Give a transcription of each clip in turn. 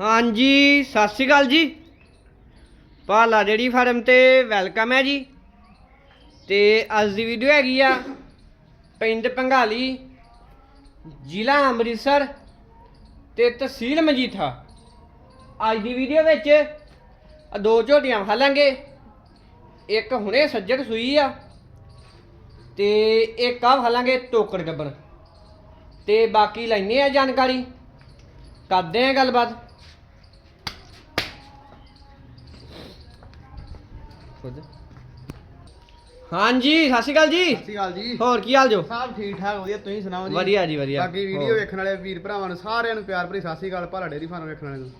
ਹਾਂਜੀ, ਸਤਿ ਸ਼੍ਰੀ ਅਕਾਲ ਜੀ। ਪਾਲਾ ਡੇਰੀ ਫਾਰਮ ਤੇ ਵੈਲਕਮ ਹੈ ਜੀ। ਤੇ ਅੱਜ ਦੀ ਵੀਡੀਓ ਹੈਗੀ ਆ ਪਿੰਡ ਪੰਗਾਲੀ, ਜ਼ਿਲ੍ਹਾ ਅੰਮ੍ਰਿਤਸਰ ਤੇ ਤਹਿਸੀਲ ਮਜੀਠਾ। ਅੱਜ ਦੀ ਵੀਡੀਓ ਵਿੱਚ ਦੋ ਝੋਟੀਆਂ ਖਾਲਾਂਗੇ ਇੱਕ ਹੁਣੇ ਸੱਜਣ ਸੂਈ ਆ ਤੇ ਇੱਕ ਆ ਖਾਲਾਂਗੇ ਟੋਕੜ ਗੱਬਣ ਤੇ ਬਾਕੀ ਲੈਣੇ ਆ ਜਾਣਕਾਰੀ। ਕਰਦੇ ਆ ਗੱਲਬਾਤ। ਖੁਦ। ਹਾਂਜੀ ਸਤਿ ਸ਼੍ਰੀ ਅਕਾਲ ਜੀ। ਸਤਿ ਸ਼੍ਰੀ ਅਕਾਲ ਜੀ। ਹੋਰ ਕੀ ਹਾਲ ਜੋ? ਸਭ ਠੀਕ ਠਾਕ ਵਧੀਆ। ਤੁਸੀਂ ਸੁਣਾਓ ਜੀ? ਵਧੀਆ ਜੀ ਵਧੀਆ। ਬਾਕੀ ਵੀਡੀਓ। ਵੇਖਣ ਵਾਲੇ ਵੀਰ ਭਰਾਵਾਂ ਨੂੰ ਸਾਰਿਆਂ ਨੂੰ ਪਿਆਰ ਭਰੀ ਸਤਿ ਸ਼੍ਰੀ ਅਕਾਲ ਭਾਲਾ ਡੇਰੀ ਫਾਰਮ ਵੇਖਣ ਵਾਲਿਆਂ ਨੂੰ।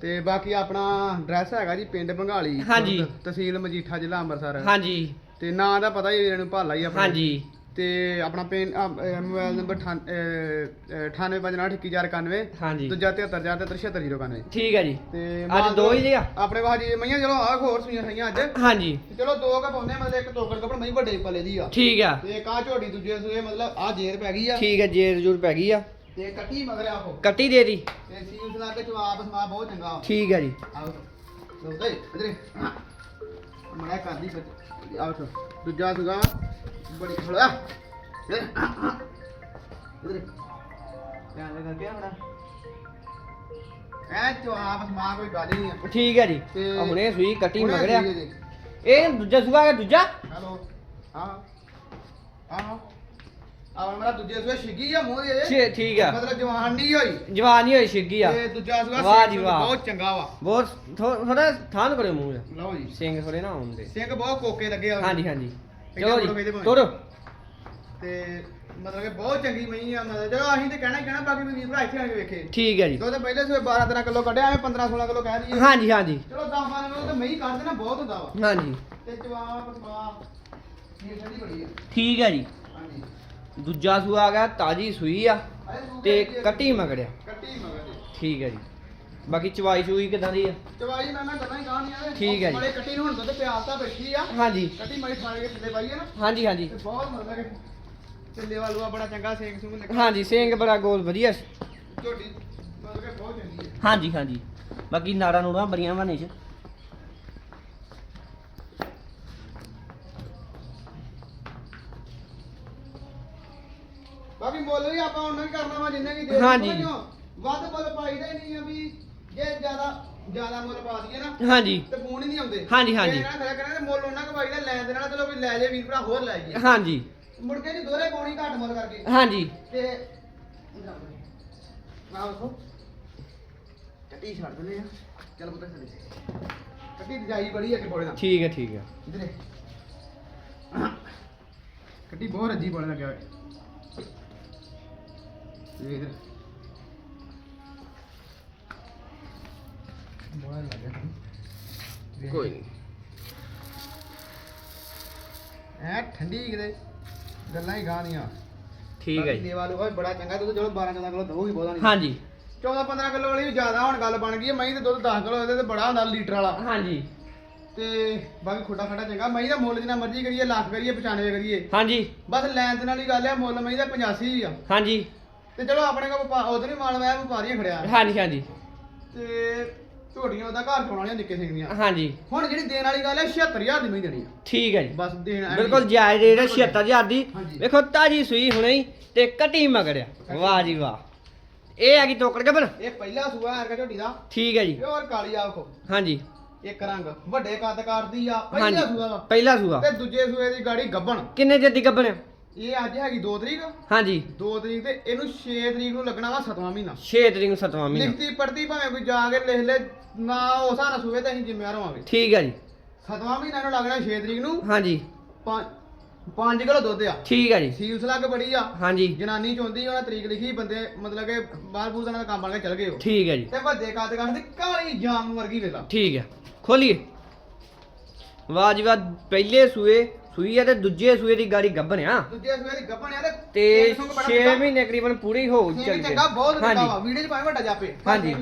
ਤੇ ਬਾਕੀ ਆਪਣਾ ਐਡਰੈਸ ਹੈਗਾ ਜੀ ਪਿੰਡ ਭੰਗਾਲੀ। ਖੁਰਦ, ਤਹਿਸੀਲ ਮਜੀਠਾ ਜ਼ਿਲ੍ਹਾ ਅੰਮ੍ਰਿਤਸਰ। ਹਾਂਜੀ। ਤੇ ਨਾਂ ਦਾ ਪਤਾ ਹੀ ਵੀਰਾਂ ਨੂੰ ਭਾਲਾ ਹੀ ਆਪਣਾ। ਹਾਂਜੀ। ਤੇ ਆਪਣਾ ਪਿੰਡ ਮੋਬਾਈਲ ਨੰਬਰ 9859211491 ਹਾਂਜੀ। ਦੂਜਾ 7347376091 ਠੀਕ ਹੈ ਜੀ। ਤੇ ਅੱਜ ਦੋ ਹੀ ਲਿਆ ਆਪਣੇ ਬਾਜੀ ਮਈਆਂ ਚਲੋ ਆ ਹੋਰ ਸੁਈਆਂ ਸਈਆਂ ਅੱਜ। ਹਾਂਜੀ। ਚਲੋ ਦੋ ਕ ਪਾਉਂਦੇ ਮਤਲਬ ਇੱਕ ਟੋਕਰ ਕਪੜ ਮਈ ਵੱਡੇ ਪਲੇ ਦੀ ਆ। ਠੀਕ ਆ। ਤੇ ਕਾ ਝੋੜੀ ਦੂਜੇ ਸੂਏ ਮਤਲਬ ਆ ਜੇਰ ਪੈ ਗਈ ਆ। ਠੀਕ ਹੈ ਜੇਰ ਜੂਰ ਪੈ ਗਈ ਆ। ਤੇ ਕੱਟੀ ਮਗਰ ਆਹੋ ਕੱਟੀ ਦੇ ਦੀ। ਤੇ ਸੀਲ ਸਲਾ ਕੇ ਜਵਾਬ ਸਮਾ ਬਹੁਤ ਚੰਗਾ। ਠੀਕ ਹੈ ਜੀ। ਆਓ ਲੋ ਦੇ ਇਧਰੇ। ਮੜਾ ਕਰਦੀ ਆਓ ਸੋ ਦੂਜਾ ਸੁਗਾ ਬੜੀ ਖੜਾ ਇਧਰੇ। ਧਿਆਨ ਲਗਾ ਕੇ ਆਉਣਾ ਐ ਜਵਾਬ ਸਮਾ ਕੋਈ ਗੱਲ ਹੀ ਨਹੀਂ ਆ। ਠੀਕ ਹੈ ਜੀ। ਤੇ ਆਹ ਹੁਣੇ ਸੂਈ ਕੱਟੀ ਹੁਣੇ ਮਗਰਿਆ। ਸੂਈ ਜੀ। ਇਹ ਦੂਜਾ ਸੂਆ ਹੈ ਦੂਜਾ? ਹੈਲੋ। ਹਾਂ। ਹਾਂ। ਆ ਮੇਰਾ ਦੂਜੇ ਸੂਏ ਛਿੱਗੀ ਆ ਮੂੰਹ ਦੇ ਛੇ ਠੀਕ ਆ। ਮਤਲਬ ਜਵਾਨ ਨਹੀਂ ਹੋਈ। ਜਵਾਨੀ ਹੋਈ ਛਿੱਗੀ ਆ। ਤੇ ਦੂਜਾ ਸੂਆ ਵਾਹ ਸਿੰਘ ਜੀ ਵਾਹ। ਬਹੁਤ ਚੰਗਾ ਵਾ। ਬਹੁਤ ਥੋੜਾ ਥਾਨ ਕਰਿਓ ਮੂੰਹ ਦਾ। ਲਓ ਜੀ। ਸਿੰਘ ਥੋੜੇ ਨਾ ਹੁੰਦੇ ਸਿੰਘ ਬਹੁਤ ਕੋਕੇ ਲੱਗੇ ਆ। ਹਾਂਜੀ ਹਾਂਜੀ। ਚਲੋ ਜੀ। ਤੋਰੋ ਤੇ ਮਤਲਬ ਕਿ ਬਹੁਤ ਚੰਗੀ ਮਈ ਆ ਮਤਲਬ ਚਲੋ ਅਸੀਂ ਤੇ ਕਹਿਣਾ ਹੀ ਕਹਿਣਾ ਬਾਕੀ ਵੀਰ ਭਰਾ ਇੱਥੇ ਆ ਕੇ ਵੇਖੇ। ਠੀਕ ਹੈ ਜੀ। ਦੁੱਧ ਪਹਿਲੇ ਸਵੇ 12 13 ਕਿਲੋ ਕੱਢਿਆ ਐਵੇਂ 15 16 ਕਿਲੋ ਕਹਿ ਦਈਏ। ਹਾਂਜੀ ਹਾਂਜੀ। ਚਲੋ 10 12 ਕਿਲੋ ਤੇ ਮਈ ਕੱਢ ਦੇਣਾ ਬਹੁਤ ਹੁੰਦਾ ਵਾ। ਹਾਂਜੀ। ਤੇ ਜਵਾਬ ਸਮਾ ਇਹ ਠੰਡੀ ਬੜੀ ਆ। ਠੀਕ ਹੈ ਜੀ। ਹਾਂਜੀ। ਦੂਜਾ ਸੂਆ ਆ ਗਿਆ ਤਾਜੀ ਸੂਈ ਆ ਤੇ। ਕੱਟੀ ਮਗੜਿਆ। ਕੱਟੀ ਮਗਰ ਜੀ ਠੀਕ ਹੈ ਜੀ। ਬਾਕੀ ਚਵਾਈ ਚੂਈ ਕਿਦਾਂ ਦੀ ਆ? ਚਵਾਈ ਮੈਂ ਨਾ ਗੱਲਾਂ ਹੀ ਕਹਾਣੀਆਂ ਨੇ। ਠੀਕ ਹੈ ਜੀ। ਮਲੇ ਕੱਟੀ ਨੂੰ ਹੁਣ ਦੁੱਧ ਪਿਆਲਤਾ ਬੈਠੀ ਆ। ਹਾਂਜੀ। ਕੱਟੀ ਮਈ ਥਾਲੇ ਕੇ ਥੱਲੇ ਪਾਈਏ ਨਾ। ਹਾਂਜੀ ਹਾਂਜੀ। ਤੇ ਬਹੁਤ ਮਤਲਬ ਕਿ ਚੱਲੇ ਵਾਲੂਆ ਬੜਾ ਚੰਗਾ ਸੇਕ ਸੂਗ ਲੱਗਾ ਹਾਂਜੀ ਸਿੰਘ ਬੜਾ ਗੋਲ ਵਧੀਆ। ਝੋਟੀ ਮਤਲਬ ਕਿ ਬਹੁਤ ਚੰਗੀ ਹੈ ਹਾਂਜੀ ਹਾਂਜੀ। ਬਾਕੀ ਨਾੜਾ ਨੂੜਾ ਬਰੀਆਂ ਬਣੇ ਚ ਬਾਕੀ ਮੁੱਲ ਵੀ ਆਪਾਂ ਉਹਨਾਂ ਹੀ ਕਰਨਾ ਵਾ ਜਿੰਨੇ ਕੀ ਦੇ ਹਾਂਜੀ। ਵੱਧ ਮੁੱਲ ਪਾਈਦਾ ਹੀ ਨਹੀਂ ਆ ਵੀ ਜੇ ਜ਼ਿਆਦਾ ਜ਼ਿਆਦਾ ਮੁੱਲ ਪਾ ਦਈਏ ਨਾ ਹਾਂਜੀ। ਤੇ ਫੋਨ ਹੀ ਨਹੀਂ ਆਉਂਦੇ। ਹਾਂਜੀ, ਹਾਂਜੀ। ਇਹ ਨਾ ਖੜਾ ਕਰਾਂ ਤੇ ਮੁੱਲ ਉਹਨਾਂ ਕੋ ਪਾਈਦਾ ਲੈਣ ਦੇ ਨਾਲ ਚਲੋ ਵੀ ਲੈ ਜੇ ਵੀਰ ਭਰਾ ਹੋਰ ਲੈ ਜਾਈਏ ਹਾਂਜੀ। ਮੁੜ ਕੇ ਨਹੀਂ ਦੋਰੇ ਪਾਉਣੀ ਘੱਟ ਮੁੱਲ ਕਰਕੇ। ਹਾਂਜੀ। ਤੇ ਨਾ ਵੇਖੋ ਕੱਟੀ ਛੱਡ ਦਿੰਦੇ ਆ। ਚੱਲ ਪੁੱਤ ਚੱਲੇ ਕੱਟੀ ਦੀ ਜਾਈ ਬੜੀ ਅੱਗੇ ਬੋਲੇ ਨਾ ਠੀਕ ਹੈ ਠੀਕ ਹੈ ਇਧਰੇ ਕੱਟੀ ਬਹੁਤ ਰੱਜੀ ਬੋਲੇ ਲੱਗਿਆ ਹੋਇਆ। ਇਹ ਇਧਰ ਬੋਲੇ ਲੱਗਿਆ ਕੋਈ ਨਹੀਂ ਐ ਠੰਡੀ ਕਿਤੇ ਗੱਲਾਂ ਹੀ ਗਾਣੀਆਂ ਠੀਕ ਹੈ ਜੀ। ਦੇਵਾ ਲੋ ਬੜਾ ਚੰਗਾ ਦੁੱਧ ਚਲੋ 12 14 ਕਿਲੋ ਦਊਗੀ ਬਹੁਤਾ ਨਹੀਂ ਹਾਂਜੀ। 14 15 ਕਿਲੋ ਵਾਲੀ ਵੀ ਜ਼ਿਆਦਾ ਹੁਣ ਗੱਲ ਬਣ ਗਈ ਹੈ ਮਹੀਂ ਤੇ ਦੁੱਧ 10 ਕਿਲੋ ਇਹਦੇ ਤੇ ਬੜਾ ਹੁੰਦਾ ਲੀਟਰ ਵਾਲਾ। ਹਾਂਜੀ। ਤੇ ਬਾਕੀ ਖੁੱਡਾ ਖੜਾ ਚੰਗਾ ਮਹੀਂ ਦਾ ਮੁੱਲ ਜਿੰਨਾ ਮਰਜ਼ੀ ਕਰੀਏ ਲੱਖ ਕਰੀਏ 95 ਕਰੀਏ। ਹਾਂਜੀ। ਬਸ ਲੈਣ ਦੇ ਨਾਲ ਹੀ ਗੱਲ ਆ ਮੁੱਲ ਮਹੀਂ ਦਾ 85 ਹੀ ਆ। ਹਾਂਜੀ। ਤੇ ਚਲੋ ਆਪਣੇ ਕੋਲ ਉਧਰ ਹੀ ਮਾਲ ਮੈਂ ਵਪਾਰੀਆਂ ਖੜਿਆ। ਹਾਂਜੀ ਹਾਂਜੀ। ਤੇ ਝੋੜੀਆਂ ਉਹਦਾ ਘਰ ਚੋਣ ਵਾਲੀਆਂ ਨਿੱਕੇ ਸਿੰਘ ਦੀਆਂ ਹਾਂਜੀ। ਹੁਣ ਜਿਹੜੀ ਦੇਣ ਵਾਲੀ ਗੱਲ ਹੈ 76000 ਦੀ ਮਹੀਂ ਦੇਣੀ ਆ। ਠੀਕ ਹੈ ਜੀ। ਬਸ ਦੇਣ ਐਵੇਂ ਬਿਲਕੁਲ ਜਾਇਜ਼ ਰੇਟ ਹੈ 76000 ਦੀ। ਹਾਂਜੀ। ਵੇਖੋ ਤਾਜੀ ਸੂਈ ਹੁਣੇ ਹੀ ਤੇ ਕੱਟੀ ਮਗੜਿਆ। ਵਾਹ ਜੀ ਵਾਹ। ਇਹ ਆ ਗਈ ਟੋਕਰ ਗੱਬਰ ਇਹ ਪਹਿਲਾ ਸੂਆ ਹੈ ਝੋਟੀ ਦਾ। ਠੀਕ ਹੈ ਜੀ। ਪਿਓਰ ਕਾਲੀ ਆ ਵੇਖੋ। ਹਾਂਜੀ। ਇੱਕ ਰੰਗ। ਵੱਡੇ ਕੱਦ ਕਰਦੀ ਆ। ਪਹਿਲਾ ਸੂਆ ਵਾ ਪਹਿਲਾ ਸੂਆ। ਤੇ ਦੂਜੇ ਸੂਏ ਦੀ ਗਾੜੀ ਗੱਬਣ। ਕਿੰਨੇ ਚਿਰ ਦੀ ਗੱਬਰ ਇਹ ਅੱਜ ਹੈਗੀ 2 ਤਰੀਕ? ਹਾਂਜੀ। 2 ਤਰੀਕ ਤੇ ਇਹਨੂੰ 6 ਤਰੀਕ ਨੂੰ ਲੱਗਣਾ ਵਾ 7ਵਾਂ ਮਹੀਨਾ। 6 ਤਰੀਕ ਨੂੰ 7ਵਾਂ ਮਹੀਨਾ। ਲਿਖਤੀ ਪੜਤੀ ਭਾਵੇਂ ਕੋਈ ਜਾ ਕੇ ਲਿਖ ਲੈ ਨਾ ਹਿਸਾਬ ਨਾਲ ਸੂਏ ਤੇ ਅਸੀਂ ਜ਼ਿੰਮੇਵਾਰ ਹੋਵਾਂਗੇ। ਠੀਕ ਹੈ ਜੀ। 7ਵਾਂ ਮਹੀਨਾ ਨੂੰ ਲੱਗਣਾ 6 ਤਰੀਕ ਨੂੰ। ਹਾਂਜੀ। 5 ਕਿਲੋ ਦੁੱਧ ਆ। ਠੀਕ ਹੈ ਜੀ। ਸੀਲਸ ਲੱਗ ਬੜੀ ਆ। ਹਾਂਜੀ। ਜਨਾਨੀ ਚੋਂਦੀ ਉਹਨਾਂ ਤਰੀਕ ਲਿਖੀ ਬੰਦੇ ਮਤਲਬ ਕਿ ਬਾਹਰ ਬੂਜ਼ਾਂ ਦਾ ਕੰਮ ਬਣ ਕੇ ਚਲ ਗਏ ਉਹ। ਠੀਕ ਹੈ ਜੀ। ਤੇ ਵੱਡੇ ਕੱਦ ਕੱਦ ਕਾਲੀ ਜਾਮ ਵਰਗੀ ਵੇਲਾ ਠੀਕ ਹੈ ਖੋਲੀਏ। ਵਾਹ ਜੀ ਵਾਹ ਪਹਿਲੇ ਸੂਏ ਸੂਈ ਹੈ ਤੇ ਦੂਜੇ ਸੂਏ ਦੀ ਗਾੜੀ ਗੱਬਨ ਆ। ਦੂਜੇ ਸੂਏ ਦੀ ਗੱਭਣ ਆ ਤੇ ਤੇ ਤੇਲ ਸੁੰਘ ਬੜਾ 6 ਚੰਗਾ। ਮਹੀਨੇ ਤਕਰੀਬਨ ਪੂਰੀ ਹੋ ਚੱਲ ਚੰਗਾ ਬਹੁਤ ਵਾ ਵੀਡੀਓ ਚ ਵੱਡਾ ਜਾਪੇ। ਹਾਂਜੀ।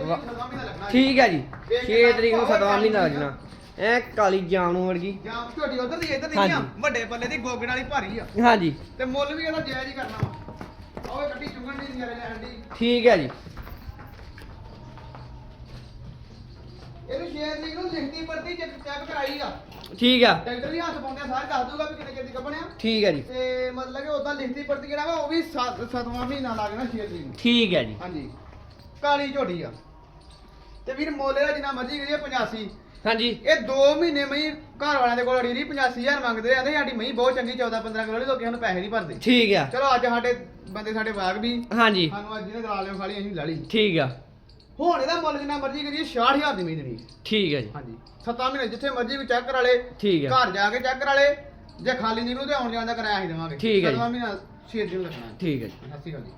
ਵਾਹ। ਸੱਤਵਾਂ। ਠੀਕ ਹੈ ਜੀ। ਵੇਖ 6 ਕੇ ਤਰੀਕ ਨੂੰ 7ਵਾਂ ਮਹੀਨਾ ਲੱਗਣਾ। ਐ ਕਾਲੀ ਜਾਮੂ ਵਰਗੀ। ਜਾਂ ਝੋਟੀ ਉਧਰ ਦੀ ਇੱਧਰ ਦੀ ਨਹੀਂ ਆ। ਹਾਂਜੀ। ਵੱਡੇ ਪੱਲੇ ਦੀ ਗੋਗੜ ਵਾਲੀ ਭਾਰੀ ਆ। ਹਾਂਜੀ। ਤੇ ਮੁੱਲ ਵੀ ਇਹਦਾ ਜਾਇਜ਼ ਹੀ ਕਰਨਾ ਵਾ। ਓਏ ਕੱਟੀ ਚੁੰਗਣ ਦੀ ਨਿਆਰੇ ਲੈਣ ਦੀ ਠੀਕ ਹੈ ਜੀ। ਇਹਨੂੰ ਸ਼ੇਰ ਲਿਖ ਨੂੰ ਲਿਖਤੀ ਪੜਤੀ ਚੈੱਕ ਚੈੱਕ ਕਰਾਈ ਆ ਠੀਕ ਆ। ਡਾਕਟਰ ਵੀ ਹੱਥ ਪਾਉਂਦੇ ਆ ਸਾਰੇ ਦੱਸ ਦੂਗਾ ਵੀ ਕਿੰਨੇ ਕਿੰਨੇ ਕੱਪਣਿਆ ਠੀਕ ਹੈ ਜੀ। ਤੇ ਮਤਲਬ ਕਿ ਉਦਾਂ ਲਿਖਤੀ ਪੜਤੀ ਜਿਹੜਾ ਵਾ ਉਹ ਵੀ ਸੱਤ- ਸੱਤਵਾਂ ਮਹੀਨਾ ਲੱਗ ਜਾਣਾ ਸ਼ੇਰ ਜੀ ਨੂੰ। ਠੀਕ ਹੈ ਜੀ। ਹਾਂਜੀ। ਕਾਲੀ ਝੋਟੀ ਆ। ਤੇ ਵੀਰ ਮੋਲੇ ਦਾ ਜਿੰਨਾ ਮਰਜ਼ੀ ਕਰੀਏ 85 ਹਾਂਜੀ। ਇਹ 2 ਮਹੀਨੇ ਮਈ ਘਰ ਵਾਲਿਆਂ ਦੇ ਕੋਲ ਅੜੀ ਰਹੀ 85000 ਮੰਗਦੇ ਆਂਦੇ ਸਾਡੀ ਮਈ ਬਹੁਤ ਚੰਗੀ 14 15 ਕਿਲੋ ਲੋਕੀ ਸਾਨੂੰ ਪੈਸੇ ਨਹੀਂ ਭਰਦੇ। ਠੀਕ ਆ। ਚਲੋ ਅੱਜ ਸਾਡੇ ਬੰਦੇ ਸਾਡੇ ਬਾਗ ਵੀ। ਹਾਂਜੀ। ਸਾਨੂੰ ਅੱਜ ਜਿਹਨੇ ਕਰਾ ਲਿਓ ਖਾਲੀ ਅਸੀਂ ਲਾ ਲਈ। ਠੀਕ ਆ। ਹੁਣ ਇਹਦਾ ਮੁੱਲ ਜਿੰਨਾ ਮਰਜ਼ੀ ਕਰੀਏ 66000 ਦੀ ਮਈ ਦੇਣੀ ਠੀਕ ਹੈ ਜੀ। ਹਾਂਜੀ। 7 ਮਹੀਨੇ ਜਿੱਥੇ ਮਰਜ਼ੀ ਵੀ ਚੈੱਕ ਕਰਾ ਲੇ ਠੀਕ ਆ ਘਰ ਜਾ ਕੇ ਚੈੱਕ ਕਰਾ ਲੇ ਜੇ ਖਾਲੀ ਨਿਕਲੂ ਤੇ ਆਉਣ ਜਾਣ ਦਾ ਕਿਰਾਇਆ ਅਸੀਂ ਦੇਵਾਂਗੇ। ਠੀਕ ਹੈ ਜੀ। ਮਹੀਨਾ 6 ਦਿਨ ਲੱਗਣਾ। ਠੀਕ ਹੈ ਜੀ। ਸਤਿ ਸ਼੍ਰੀ ਅਕਾਲ ਜੀ।